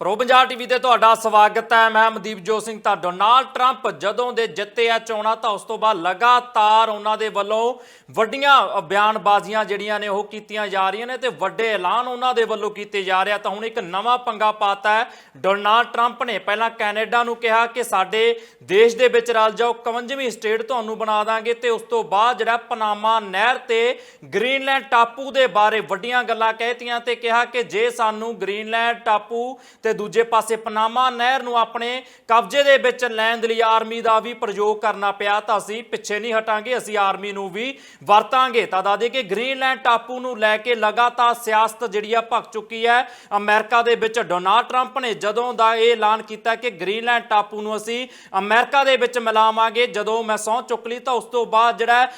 Pro Punjab TV ਤੇ ਤੁਹਾਡਾ ਸਵਾਗਤ ਹੈ। ਮੈਂ ਮਨਦੀਪ ਜੋਤ ਸਿੰਘ ਤਾਂ ਡੋਨਾਲਡ ਟਰੰਪ ਜਦੋਂ ਦੇ ਜਿੱਤੇ ਆ ਚੋਣਾਂ, ਤਾਂ ਉਸ ਤੋਂ ਬਾਅਦ ਲਗਾਤਾਰ ਉਹਨਾਂ ਦੇ ਵੱਲੋਂ ਵੱਡੀਆਂ ਬਿਆਨਬਾਜ਼ੀਆਂ ਜਿਹੜੀਆਂ ਨੇ ਉਹ ਕੀਤੀਆਂ ਜਾ ਰਹੀਆਂ ਨੇ ਤੇ ਵੱਡੇ ਐਲਾਨ ਉਹਨਾਂ ਦੇ ਵੱਲੋਂ ਕੀਤੇ ਜਾ ਰਿਹਾ ਤਾਂ ਹੁਣ ਇੱਕ ਨਵਾਂ ਪੰਗਾ ਪਾਤਾ ਹੈ ਡੋਨਾਲਡ ਟਰੰਪ ਨੇ। ਪਹਿਲਾਂ ਕੈਨੇਡਾ ਨੂੰ ਕਿਹਾ ਕਿ ਸਾਡੇ ਦੇਸ਼ ਦੇ ਵਿੱਚ ਰਲ ਜਾਓ 51ਵੀਂ ਸਟੇਟ ਤੁਹਾਨੂੰ ਬਣਾ ਦਾਂਗੇ ਤੇ ਉਸ ਤੋਂ ਬਾਅਦ ਜਿਹੜਾ ਪਨਾਮਾ ਨਹਿਰ ਤੇ ਗ੍ਰੀਨਲੈਂਡ ਟਾਪੂ ਦੇ ਬਾਰੇ ਵੱਡੀਆਂ ਗੱਲਾਂ ਕਹਿਤੀਆਂ ਤੇ ਕਿਹਾ ਕਿ ਜੇ ਸਾਨੂੰ ਗ੍ਰੀਨਲੈਂਡ ਟਾਪੂ ਤੇ ਦੂਜੇ ਪਾਸੇ ਪਨਾਮਾ ਨਹਿਰ ਨੂੰ ਆਪਣੇ ਕਬਜ਼ੇ ਦੇ ਵਿੱਚ ਲੈਣ ਦੇ ਲਈ ਆਰਮੀ ਦਾ ਵੀ ਪ੍ਰਯੋਗ ਕਰਨਾ ਪਿਆ ਤਾਂ ਅਸੀਂ ਪਿੱਛੇ ਨਹੀਂ ਹਟਾਂਗੇ, ਅਸੀਂ ਆਰਮੀ ਨੂੰ ਵੀ ਵਰਤਾਂਗੇ। ਤਾਂ ਦੱਸਦੇ ਕਿ ਗ੍ਰੀਨਲੈਂਡ ਟਾਪੂ ਨੂੰ ਲੈ ਕੇ ਲਗਾਤਾਰ ਸਿਆਸਤ ਜਿਹੜੀ ਆ ਭਖ ਚੁੱਕੀ ਹੈ। ਅਮਰੀਕਾ ਦੇ ਵਿੱਚ ਡੋਨਾਲਡ ਟਰੰਪ ਨੇ ਜਦੋਂ ਦਾ ਇਹ ਐਲਾਨ ਕੀਤਾ ਕਿ ਗ੍ਰੀਨਲੈਂਡ ਟਾਪੂ ਨੂੰ ਅਸੀਂ ਅਮਰੀਕਾ ਦੇ ਵਿੱਚ ਮਿਲਾਵਾਂਗੇ, ਜਦੋਂ ਮੈਂ ਸਹੁੰ ਚੁੱਕ ਲਈ ਤਾਂ ਉਸ ਤੋਂ ਬਾਅਦ ਜਿਹੜਾ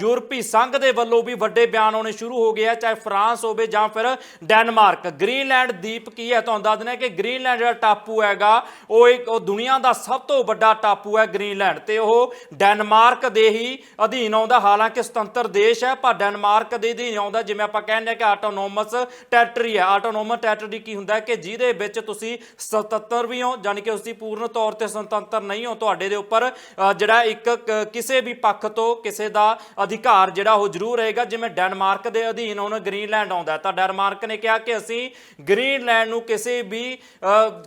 ਯੂਰਪੀ ਸੰਘ ਦੇ ਵੱਲੋਂ ਵੀ ਵੱਡੇ ਬਿਆਨ ਆਉਣੇ ਸ਼ੁਰੂ ਹੋ ਗਏ ਆ, ਚਾਹੇ ਫਰਾਂਸ ਹੋਵੇ ਜਾਂ ਫਿਰ ਡੈਨਮਾਰਕ। ਗ੍ਰੀਨਲੈਂਡ ਦੀਪ ਕੀ ਹੈ? ਤੁਹਾਨੂੰ ਦੱਸ ਦਿੰਦੇ ਕਿ ਗ੍ਰੀਨਲੈਂਡ ਜਿਹੜਾ ਟਾਪੂ ਹੈਗਾ, ਉਹ ਇੱਕ ਉਹ ਦੁਨੀਆ ਦਾ ਸਭ ਤੋਂ ਵੱਡਾ ਟਾਪੂ ਹੈ ਗ੍ਰੀਨਲੈਂਡ। ਤੇ ਉਹ ਡੈਨਮਾਰਕ ਦੇ ਹੀ ਅਧੀਨ ਆਉਂਦਾ। ਹਾਲਾਂਕਿ ਸੁਤੰਤਰ ਦੇਸ਼ ਹੈ, ਪਰ ਡੈਨਮਾਰਕ ਦੇ ਅਧੀਨ ਆਉਂਦਾ। ਜਿਵੇਂ ਆਪਾਂ ਕਹਿੰਦੇ ਆ ਕਿ ਆਟੋਨੋਮਸ ਟੈਰੀਟਰੀ ਹੈ। ਆਟੋਨੋਮਸ ਟੈਰੀਟਰੀ ਕੀ ਹੁੰਦਾ ਹੈ ਕਿ ਜਿਹਦੇ ਵਿੱਚ ਤੁਸੀਂ ਸੁਤੰਤਰ ਵੀ ਹੋ ਯਾਨੀ ਕਿ ਉਸ ਪੂਰਨ ਤੌਰ ਤੇ ਸੁਤੰਤਰ ਨਹੀਂ ਹੋ, ਤੁਹਾਡੇ ਦੇ ਉੱਪਰ ਜਿਹੜਾ ਇੱਕ ਕਿਸੇ ਵੀ ਪੱਖ ਤੋਂ ਕਿਸੇ ਦਾ ਅਧਿਕਾਰ ਜਿਹੜਾ ਉਹ ਜ਼ਰੂਰ ਰਹੇਗਾ। ਜਿਵੇਂ ਡੈਨਮਾਰਕ ਦੇ ਅਧੀਨ ਹੁਣ ਗ੍ਰੀਨਲੈਂਡ ਆਉਂਦਾ ਤਾਂ ਡੈਨਮਾਰਕ ਨੇ ਕਿਹਾ ਕਿ ਅਸੀਂ ਗ੍ਰੀਨਲੈਂਡ ਨੂੰ ਕਿਸੇ ਵੀ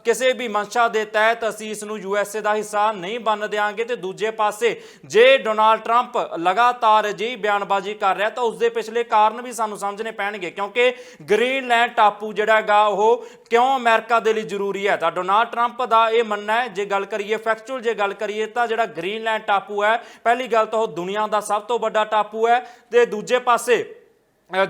ਕਿਸੇ ਵੀ ਮੰਸ਼ਾ ਦੇ ਤਹਿਤ ਅਸੀਂ ਇਸ ਨੂੰ ਯੂਐਸਏ ਦਾ ਹਿੱਸਾ ਨਹੀਂ ਬਣ ਦਿਆਂਗੇ ਤੇ ਦੂਜੇ ਪਾਸੇ ਜੇ ਡੋਨਾਲਡ ਟਰੰਪ ਲਗਾਤਾਰ ਜੀ ਬਿਆਨਬਾਜ਼ੀ ਕਰ ਰਿਹਾ ਤਾਂ ਉਸ ਦੇ ਪਿਛਲੇ ਕਾਰਨ ਵੀ ਸਾਨੂੰ ਸਮਝਣੇ ਪੈਣਗੇ, ਕਿਉਂਕਿ ਗ੍ਰੀਨਲੈਂਡ ਟਾਪੂ ਜਿਹੜਾ ਹੈਗਾ ਉਹ ਕਿਉਂ ਅਮਰੀਕਾ ਦੇ ਲਈ ਜ਼ਰੂਰੀ ਹੈ? ਤਾਂ ਡੋਨਾਲਡ ਟਰੰਪ ਦਾ ਇਹ ਮੰਨਣਾ ਹੈ, ਜੇ ਗੱਲ ਕਰੀਏ ਫੈਕਚੁਅਲ ਜੇ ਗੱਲ ਕਰੀਏ ਤਾਂ ਜਿਹੜਾ ਗ੍ਰੀਨਲੈਂਡ ਟਾਪੂ ਹੈ, ਪਹਿਲੀ ਗੱਲ ਤਾਂ ਉਹ ਦੁਨੀਆ ਦਾ ਸਭ ਤੋਂ ਵੱਡਾ ਟਾਪੂ ਹੈ ਤੇ ਦੂਜੇ ਪਾਸੇ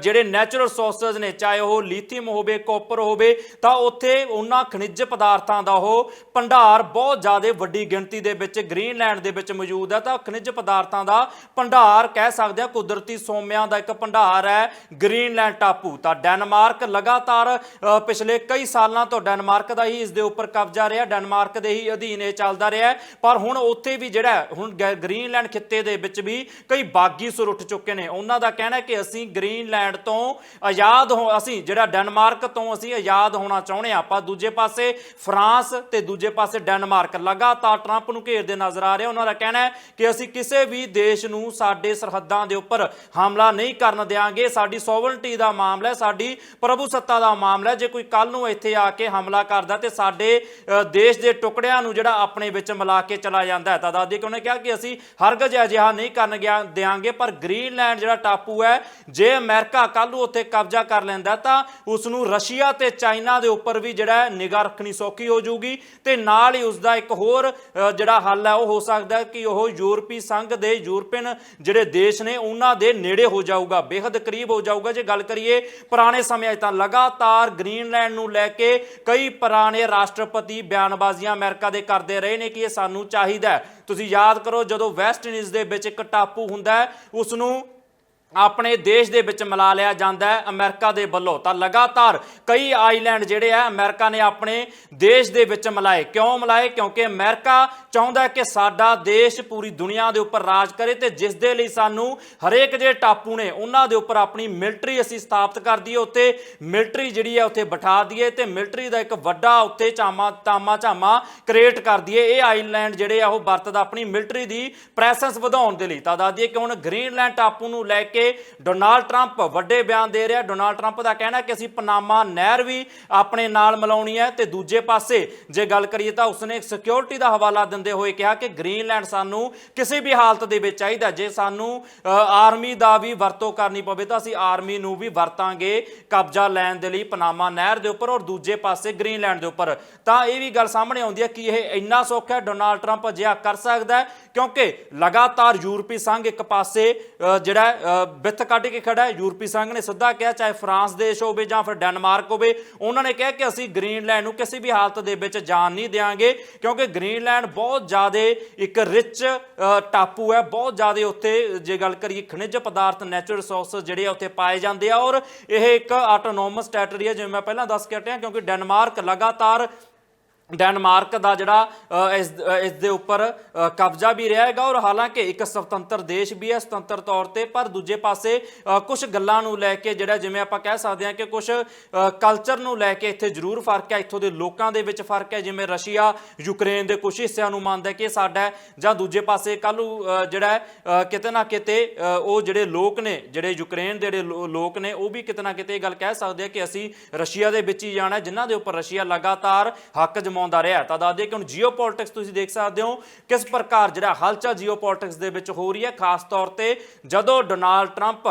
ਜਿਹੜੇ ਨੈਚੁਰਲ ਰਿਸੋਰਸਸ ਨੇ, ਚਾਹੇ ਉਹ ਲੀਥੀਅਮ ਹੋਵੇ ਕਾਪਰ ਹੋਵੇ, ਤਾਂ ਉੱਥੇ ਉਹਨਾਂ ਖਣਿਜ ਪਦਾਰਥਾਂ ਦਾ ਉਹ ਭੰਡਾਰ ਬਹੁਤ ਜ਼ਿਆਦਾ ਵੱਡੀ ਗਿਣਤੀ ਦੇ ਵਿੱਚ ਗ੍ਰੀਨਲੈਂਡ ਦੇ ਵਿੱਚ ਮੌਜੂਦ ਹੈ। ਤਾਂ ਖਣਿਜ ਪਦਾਰਥਾਂ ਦਾ ਭੰਡਾਰ ਕਹਿ ਸਕਦੇ ਆ ਕੁਦਰਤੀ ਸੋਮਿਆਂ ਦਾ ਇੱਕ ਭੰਡਾਰ ਹੈ ਗ੍ਰੀਨਲੈਂਡ ਟਾਪੂ। ਤਾਂ ਡੈਨਮਾਰਕ ਲਗਾਤਾਰ ਪਿਛਲੇ ਕਈ ਸਾਲਾਂ ਤੋਂ ਡੈਨਮਾਰਕ ਦਾ ਹੀ ਇਸ ਦੇ ਉੱਪਰ ਕਬਜ਼ਾ ਰਿਹਾ। ਡੈਨਮਾਰਕ ਦੇ ਹੀ ਅਧੀਨ ਇਹ ਚੱਲਦਾ ਰਿਹਾ। ਪਰ ਹੁਣ ਉੱਥੇ ਵੀ ਜਿਹੜਾ ਹੁਣ ਗੈ- ਗ੍ਰੀਨਲੈਂਡ ਖਿੱਤੇ ਦੇ ਵਿੱਚ ਵੀ ਕਈ ਬਾਗੀ ਸੁਰ ਉੱਠ ਚੁੱਕੇ ਨੇ। ਉਹਨਾਂ ਦਾ ਕਹਿਣਾ ਕਿ ਅਸੀਂ ਗ੍ਰੀਨਲੈਂਡ ਤੋਂ ਆਜ਼ਾਦ ਹੋ, ਅਸੀਂ ਜਿਹੜਾ ਡੈਨਮਾਰਕ ਤੋਂ ਅਸੀਂ ਆਜ਼ਾਦ ਹੋਣਾ ਚਾਹੁੰਦੇ ਹਾਂ, ਆਪਾਂ ਦੂਜੇ ਪਾਸੇ ਫਰਾਂਸ ਤੇ ਦੂਜੇ ਪਾਸੇ ਡੈਨਮਾਰਕ, ਲਗਾਤਾਰ ਟਰੰਪ ਨੂੰ ਘੇਰਦੇ ਨਜ਼ਰ ਆ ਰਹੇ ਉਹਨਾਂ ਦਾ ਕਹਿਣਾ ਹੈ ਕਿ ਅਸੀਂ ਕਿਸੇ ਵੀ ਦੇਸ਼ ਨੂੰ ਸਾਡੇ ਸਰਹੱਦਾਂ ਦੇ ਉੱਪਰ ਹਮਲਾ ਨਹੀਂ ਕਰਨ ਦੇਵਾਂਗੇ ਸਾਡੀ ਸੋਵਰਨਟੀ ਦਾ ਮਾਮਲਾ ਹੈ, ਸਾਡੀ ਪ੍ਰਭੂ ਸੱਤਾ ਦਾ ਮਾਮਲਾ ਹੈ। ਜੇ ਕੋਈ ਕੱਲ ਨੂੰ ਇੱਥੇ ਆ ਕੇ ਹਮਲਾ ਕਰਦਾ ਤੇ ਸਾਡੇ ਦੇਸ਼ ਦੇ ਟੁਕੜਿਆਂ ਨੂੰ ਜਿਹੜਾ ਆਪਣੇ ਵਿੱਚ ਮਿਲਾ ਕੇ ਚਲਾ ਜਾਂਦਾ ਹੈ। ਤਾਂ ਦਾਦੀ ਕਿ ਉਹਨੇ ਕਿਹਾ ਕਿ ਅਸੀਂ ਹਰਗਜ਼ ਅਜਿਹਾ ਨਹੀਂ ਕਰਨ ਗਿਆ ਦੇਾਂਗੇ ਪਰ ਗ੍ਰੀਨਲੈਂਡ ਜਿਹੜਾ ਟਾਪੂ ਹੈ, ਜੇ ਅਮਰੀਕਾ ਕੱਲ ਨੂੰ ਉੱਥੇ ਕਬਜ਼ਾ ਕਰ ਲੈਂਦਾ ਤਾਂ ਉਸ ਨੂੰ ਰਸ਼ੀਆ ਤੇ ਚਾਈਨਾ ਦੇ ਉੱਪਰ ਵੀ ਜਿਹੜਾ ਨਿਗਾਹ ਰੱਖਣੀ ਸੌਖੀ ਹੋ ਜਾਊਗੀ ਤੇ ਨਾਲ ਹੀ ਉਸ ਦਾ ਇੱਕ ਹੋਰ ਜਿਹੜਾ ਹੱਲ ਹੈ, ਉਹ ਹੋ ਸਕਦਾ ਕਿ ਉਹ ਯੂਰਪੀ ਸੰਘ ਦੇ ਯੂਰਪੀਅਨ ਜਿਹੜੇ ਦੇਸ਼ ਨੇ, ਉਹਨਾਂ ਦੇ ਨੇੜੇ ਹੋ ਜਾਊਗਾ, ਬੇਹੱਦ ਕਰੀਬ ਹੋ ਜਾਊਗਾ। ਜੇ ਗੱਲ ਕਰੀਏ ਪੁਰਾਣੇ ਸਮਿਆਂ 'ਚ ਤਾਂ ਲਗਾਤਾਰ ਗ੍ਰੀਨਲੈਂਡ ਨੂੰ ਲੈ ਕੇ ਕਈ ਪੁਰਾਣੇ ਰਾਸ਼ਟਰਪਤੀ ਬਿਆਨਬਾਜ਼ੀਆਂ ਅਮਰੀਕਾ ਦੇ ਕਰਦੇ ਰਹੇ ਨੇ ਕਿ ਇਹ ਸਾਨੂੰ ਚਾਹੀਦਾ ਤੁਸੀਂ ਯਾਦ ਕਰੋ ਜਦੋਂ ਵੈਸਟ ਇੰਡੀਜ਼ ਦੇ ਵਿੱਚ ਇੱਕ ਟਾਪੂ ਹੁੰਦਾ ਹੈ ਉਸ ਨੂੰ ਆਪਣੇ ਦੇਸ਼ ਦੇ ਵਿੱਚ ਮਿਲਾ ਲਿਆ ਜਾਂਦਾ ਹੈ ਅਮਰੀਕਾ ਦੇ ਵੱਲੋਂ। ਤਾਂ ਲਗਾਤਾਰ ਕਈ ਆਈਲੈਂਡ ਜਿਹੜੇ ਆ, ਅਮਰੀਕਾ ਨੇ ਆਪਣੇ ਦੇਸ਼ ਦੇ ਵਿੱਚ ਮਿਲਾਏ। ਕਿਉਂ ਮਿਲਾਏ? ਕਿਉਂਕਿ ਅਮਰੀਕਾ ਚਾਹੁੰਦਾ ਕਿ ਸਾਡਾ ਦੇਸ਼ ਪੂਰੀ ਦੁਨੀਆ ਦੇ ਉੱਪਰ ਰਾਜ ਕਰੇ ਤੇ ਜਿਸ ਦੇ ਲਈ ਸਾਨੂੰ ਹਰੇਕ ਜਿਹੜੇ ਟਾਪੂ ਨੇ ਉਹਨਾਂ ਦੇ ਉੱਪਰ ਆਪਣੀ ਮਿਲਟਰੀ ਅਸੀਂ ਸਥਾਪਿਤ ਕਰ ਦਈਏ ਉੱਤੇ ਮਿਲਟਰੀ ਜਿਹੜੀ ਹੈ ਉੱਥੇ ਬਿਠਾ ਦਈਏ ਤੇ ਮਿਲਟਰੀ ਦਾ ਇੱਕ ਵੱਡਾ ਉੱਥੇ ਚਾਮਾ ਤਾਮਾ ਝਾਮਾ ਕ੍ਰੀਏਟ ਕਰ ਦਈਏ। ਇਹ ਆਈਲੈਂਡ ਜਿਹੜੇ ਆ ਉਹ ਵਰਤਦਾ ਆਪਣੀ ਮਿਲਟਰੀ ਦੀ ਪ੍ਰੈਸੈਂਸ ਵਧਾਉਣ ਦੇ ਲਈ। ਤਾਂ ਦੱਸ ਦਈਏ ਕਿ ਹੁਣ ਗ੍ਰੀਨਲੈਂਡ ਟਾਪੂ ਨੂੰ ਲੈ ਕੇ ਡੋਨਾਲਡ ਟਰੰਪ ਵੱਡੇ ਬਿਆਨ ਦੇ ਰਿਹਾ। ਡੋਨਾਲਡ ਟਰੰਪ ਦਾ ਕਹਿਣਾ ਕਿ ਅਸੀਂ ਪਨਾਮਾ ਨਹਿਰ ਵੀ ਆਪਣੇ ਨਾਲ ਮਿਲਾਉਣੀ ਹੈ ਤੇ ਦੂਜੇ ਪਾਸੇ ਜੇ ਗੱਲ ਕਰੀਏ ਤਾਂ ਉਸਨੇ ਸਿਕਿਉਰਿਟੀ ਦਾ ਹਵਾਲਾ ਦਿੰਦੇ ਹੋਏ ਕਿਹਾ ਕਿ ਗ੍ਰੀਨਲੈਂਡ ਸਾਨੂੰ ਕਿਸੇ ਵੀ ਹਾਲਤ ਦੇ ਵਿੱਚ ਚਾਹੀਦਾ ਜੇ ਸਾਨੂੰ ਆਰਮੀ ਦਾ ਵੀ ਵਰਤੋਂ ਕਰਨੀ ਪਵੇ ਤਾਂ ਅਸੀਂ ਆਰਮੀ ਨੂੰ ਵੀ ਵਰਤਾਂਗੇ ਕਬਜ਼ਾ ਲੈਣ ਦੇ ਲਈ ਪਨਾਮਾ ਨਹਿਰ ਦੇ ਉੱਪਰ ਔਰ ਦੂਜੇ ਪਾਸੇ ਗ੍ਰੀਨਲੈਂਡ ਦੇ ਉੱਪਰ। ਤਾਂ ਇਹ ਵੀ ਗੱਲ ਸਾਹਮਣੇ ਆਉਂਦੀ ਹੈ ਕਿ ਇਹ ਇੰਨਾ ਸੌਖਾ ਹੈ, ਡੋਨਾਲਡ ਟਰੰਪ ਅਜਿਹਾ ਕਰ ਸਕਦਾ ਹੈ ਕਿਉਂਕਿ ਲਗਾਤਾਰ ਯੂਰਪੀ ਸੰਘ ਇੱਕ ਪਾਸੇ ਜਿਹੜਾ ਅ, ਕੱਢ ਕੇ ਖੜਾ ਹੈ। ਯੂਰਪੀ ਸੰਘ ਨੇ ਸਿੱਧਾ ਕਿਹਾ ਚਾਹੇ ਫਰਾਂਸ ਦੇਸ਼ ਹੋਵੇ ਜਾਂ ਫਿਰ ਡੈਨਮਾਰਕ ਹੋਵੇ ਉਹਨਾਂ ਨੇ ਕਿਹਾ ਕਿ ਅਸੀਂ ਗ੍ਰੀਨਲੈਂਡ ਨੂੰ ਕਿਸੇ ਵੀ ਹਾਲਤ ਦੇ ਵਿੱਚ ਜਾਣ ਨਹੀਂ ਦੇਵਾਂਗੇ ਕਿਉਂਕਿ ਗ੍ਰੀਨਲੈਂਡ ਬਹੁਤ ਜ਼ਿਆਦਾ ਇੱਕ ਰਿਚ ਟਾਪੂ ਹੈ। ਬਹੁਤ ਜ਼ਿਆਦਾ ਉੱਥੇ ਜੇ ਗੱਲ ਕਰੀਏ ਖਣਿਜ ਪਦਾਰਥ ਨੈਚੁਰਲ ਰਿਸੋਰਸਸ ਜਿਹੜੇ ਆ ਉੱਥੇ ਪਾਏ ਜਾਂਦੇ ਆ। ਔਰ ਇਹ ਇੱਕ ਆਟੋਨੋਮਸ ਟੈਰੀਟਰੀ ਹੈ ਜਿਵੇਂ ਮੈਂ ਪਹਿਲਾਂ ਦੱਸ ਕੇ ਹਟਿਆ ਕਿਉਂਕਿ ਡੈਨਮਾਰਕ ਲਗਾਤਾਰ ਡੈਨਮਾਰਕ ਦਾ ਜਿਹੜਾ ਇਸ ਇਸ ਦੇ ਉੱਪਰ ਕਬਜ਼ਾ ਵੀ ਰਿਹਾ ਹੈਗਾ ਔਰ ਹਾਲਾਂਕਿ ਇੱਕ ਸੁਤੰਤਰ ਦੇਸ਼ ਵੀ ਹੈ ਸੁਤੰਤਰ ਤੌਰ ਤੇ ਪਰ ਦੂਜੇ ਪਾਸੇ ਕੁਝ ਗੱਲਾਂ ਨੂੰ ਲੈ ਕੇ ਜਿਹੜਾ ਜਿਵੇਂ ਆਪਾਂ ਕਹਿ ਸਕਦੇ ਹਾਂ ਕਿ ਕੁਝ ਕਲਚਰ ਨੂੰ ਲੈ ਕੇ ਇੱਥੇ ਜ਼ਰੂਰ ਫ਼ਰਕ ਹੈ ਇੱਥੋਂ ਦੇ ਲੋਕਾਂ ਦੇ ਵਿੱਚ ਫ਼ਰਕ ਹੈ ਜਿਵੇਂ ਰਸ਼ੀਆ ਯੂਕਰੇਨ ਦੇ ਕੁਝ ਹਿੱਸਿਆਂ ਨੂੰ ਮੰਨਦਾ ਕਿ ਸਾਡਾ ਜਾਂ ਦੂਜੇ ਪਾਸੇ ਕੱਲ ਜਿਹੜਾ ਕਿਤੇ ਨਾ ਕਿਤੇ ਉਹ ਜਿਹੜੇ ਲੋਕ ਨੇ ਜਿਹੜੇ ਯੂਕਰੇਨ ਦੇ ਜਿਹੜੇ ਲੋਕ ਨੇ ਉਹ ਵੀ ਕਿਤੇ ਨਾ ਕਿਤੇ ਇਹ ਗੱਲ ਕਹਿ ਸਕਦੇ ਆ ਕਿ ਅਸੀਂ ਰਸ਼ੀਆ ਦੇ ਵਿੱਚ ਹੀ ਜਾਣਾ ਹੈ, ਜਿਨ੍ਹਾਂ ਦੇ ਉੱਪਰ ਰਸ਼ੀਆ ਲਗਾਤਾਰ ਹੱਕ ਜਮਾਉਂਦਾ ਰਿਹਾ ਤਾਂ ਦੱਸ ਦਈਏ ਕਿ ਹੁਣ ਜੀਓਪੋਲਿਟਿਕਸ ਤੁਸੀਂ ਦੇਖ ਸਕਦੇ ਹੋ ਕਿਸ ਪ੍ਰਕਾਰ ਜਿਹੜਾ ਹਲਚਲ ਜੀਓਪੋਲਿਟਿਕਸ ਦੇ ਵਿੱਚ ਹੋ ਰਹੀ ਹੈ। ਖਾਸ ਤੌਰ ਤੇ ਜਦੋਂ ਡੋਨਾਲਡ ਟਰੰਪ